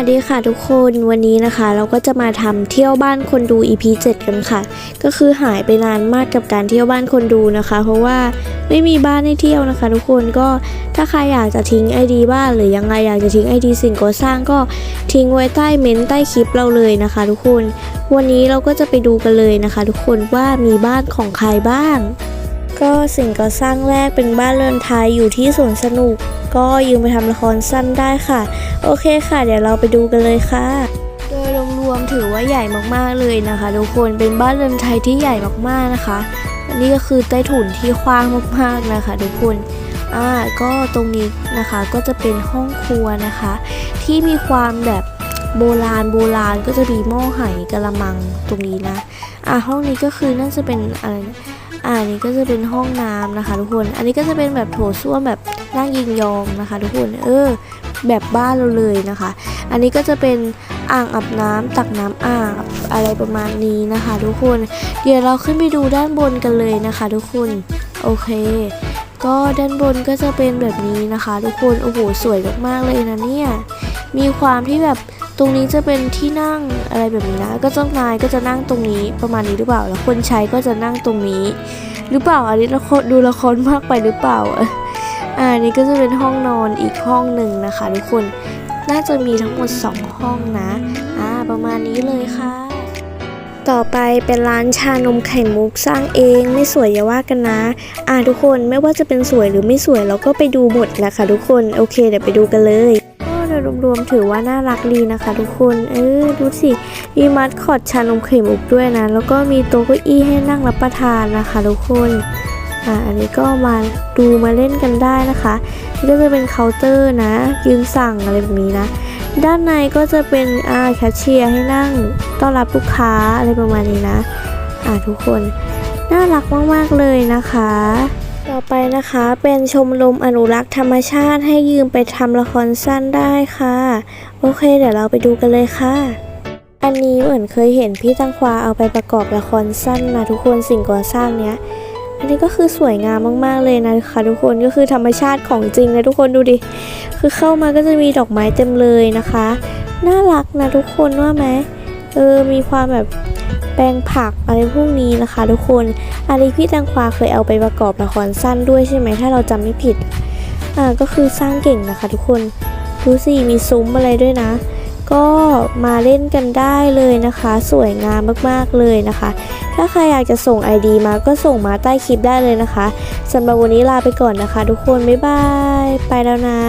วัสดีค่ะทุกคนวันนี้นะคะ เราก็จะมาทำเที่ยวบ้านคนดู EP 7 กันค่ะ ก็คือหายไปนานมากกับการเที่ยวบ้านคนดูนะคะ เพราะว่าไม่มีบ้านให้เที่ยวนะคะ ทุกคนก็ถ้าใครอยากจะทิ้ง ID บ้านหรือยังไงอยากจะทิ้ง ID สิ่งก่อสร้างก็ทิ้งไว้ใต้เม้นใต้คลิปเราเลยนะคะ ทุกคน วันนี้เราก็จะไปดูกันเลยนะคะ ทุกคนว่ามีบ้านของใครบ้าง ก็สิ่งก่อสร้างแรกเป็นบ้านเรือนไทยอยู่ที่สวนสนุก ก็ยืมไปทำละครสั้นได้ค่ะ โอเคค่ะ เดี๋ยวเราไปดูกันเลยค่ะ โดยรวมๆถือว่าใหญ่มากๆเลยนะคะ ทุกคนเป็นบ้านเรือนไทยที่ใหญ่มากๆนะคะอันนี้ก็คือใต้ถุนที่กว้างมากๆนะคะ ทุกคนอ่าก็ตรงนี้นะคะก็จะเป็นห้องครัวนะคะ ที่มีความแบบโบราณโบราณก็จะมีหม้อไหกระมังตรงนี้นะอ่าห้องนี้ก็คือน่าจะเป็นอะไร อันนี้ก็จะเป็นห้องน้ำนะคะ ทุกคน อันนี้ก็จะเป็นแบบโถส้วมแบบนั่งยิงยองนะคะ ทุกคน เออ แบบบ้านเราเลยนะคะ อันนี้ก็จะเป็นอ่างอาบน้ำตักน้ำอาบอะไรประมาณนี้นะคะ ทุกคน เดี๋ยวเราขึ้นไปดูด้านบนกันเลยนะคะ ทุกคน โอเค ก็ด้านบนก็จะเป็นแบบนี้นะคะ ทุกคน โอ้โห สวยมากๆเลยนะเนี่ย มีความที่แบบตรงนี้จะเป็นที่นั่งอะไรแบบนี้นะ ก็เจ้านายก็จะนั่งตรงนี้ประมาณนี้หรือเปล่า แล้วคนใช้ก็จะนั่งตรงนี้ หรือเปล่าอันนี้ละครดูละครมากไปหรือเปล่าอ่าอันนี้ก็จะเป็นห้องนอนอีกห้องหนึ่งนะคะ ทุกคนน่าจะมีทั้งหมด 2 ห้องนะอ่าประมาณนี้เลยค่ะ ต่อไปเป็นร้านชานมไข่มุกสร้างเองไม่สวยอย่าว่ากันนะ อ่าทุกคนไม่ว่าจะเป็นสวยหรือไม่สวยเราก็ไปดูหมดแหละค่ะทุกคนโอเคเดี๋ยวไปดูกันเลย รวมๆถือว่าน่ารักดีนะคะทุกคน เออดูสิมีมัดคอดชานมไข่มุกด้วยนะ แล้วก็มีโต๊ะเก้าอี้ให้นั่งรับประทานนะคะทุกคนอ่าอันนี้ก็มาดูมาเล่นกันได้นะคะนี่ก็จะเป็นเคาน์เตอร์นะยืนสั่งอะไรแบบนี้นะ ด้านในก็จะเป็นอ่าแคชเชียร์ให้นั่งต้อนรับลูกค้าอะไรประมาณนี้นะ อ่าทุกคนน่ารักมากๆเลยนะคะ ต่อไปนะคะเป็นชมรมอนุรักษ์ธรรมชาติให้ยืมไปทำละครสั้นได้ค่ะ โอเค เดี๋ยวเราไปดูกันเลยค่ะ อันนี้เหมือนเคยเห็นพี่ตังควาเอาไปประกอบละครสั้นนะทุกคนสิ่งก่อสร้างเนี้ย อันนี้ก็คือสวยงามมากๆเลยนะคะทุกคนก็คือธรรมชาติของจริงเลยทุกคนดูดิ คือเข้ามาก็จะมีดอกไม้เต็มเลยนะคะ น่ารักนะทุกคนว่าไหมเออมีความแบบ แปลงผักอะไรพวกนี้นะคะ ทุกคนอันนี้พี่แตงควาเคยเอาไปประกอบละครสั้นด้วยใช่ไหมถ้าเราจำไม่ผิดอ่าก็คือสร้างเก่งนะคะ ทุกคนดูสิมีซุ้มอะไรด้วยนะ ก็มาเล่นกันได้เลยนะคะ สวยงามมากๆเลยนะคะ ถ้าใครอยากจะส่ง ID มาก็ส่งมาใต้คลิปได้เลยนะคะสำหรับวันนี้ลาไปก่อนนะคะ ทุกคนบ๊ายบายไปแล้วนะ